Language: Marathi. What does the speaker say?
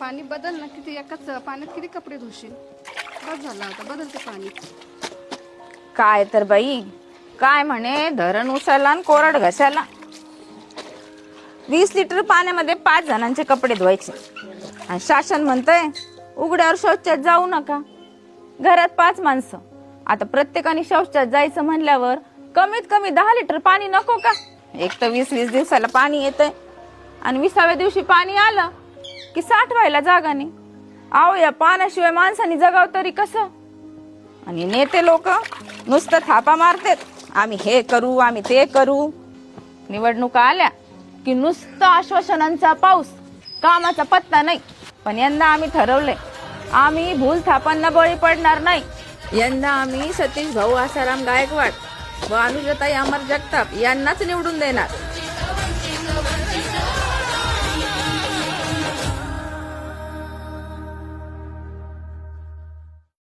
पाणी बदल ना किती एकाच पाण्यात किती कपडे धुशील? बस झालं आता बदलते पाणी. काय तर बाई? काय म्हणे? धरण उसायला आणि कोरड घसायला. वीस लिटर पाण्यामध्ये पाच जणांचे कपडे धुवायचे. आणि शासन म्हणतंय उघड्यावर शौचात जाऊ नका. घरात पाच माणसं. आता प्रत्येकाने शौचात जायचं म्हणल्यावर कमीत कमी दहा लिटर पाणी नको का? एक तर वीस वीस दिवसाला पाणी येतंय. आणि विसाव्या दिवशी पाणी आलं की साठवायला जागा नाही. आहो या पाण्याशिवाय माणसाने जगाव तरी कसं? आणि नेते लोक नुसतं थापा मारतात. आम्ही हे करू आम्ही ते करू. निवडणुका आल्या की नुसतं आश्वासनांचा पाऊस कामाचा पत्ता नाही. पण यंदा आम्ही ठरवलंय आम्ही भूल थापांना बळी पडणार नाही. यंदा आम्ही सतीश भाऊ आसाराम गायकवाड व अनुजताई अमर जगताप यांनाच निवडून देणार.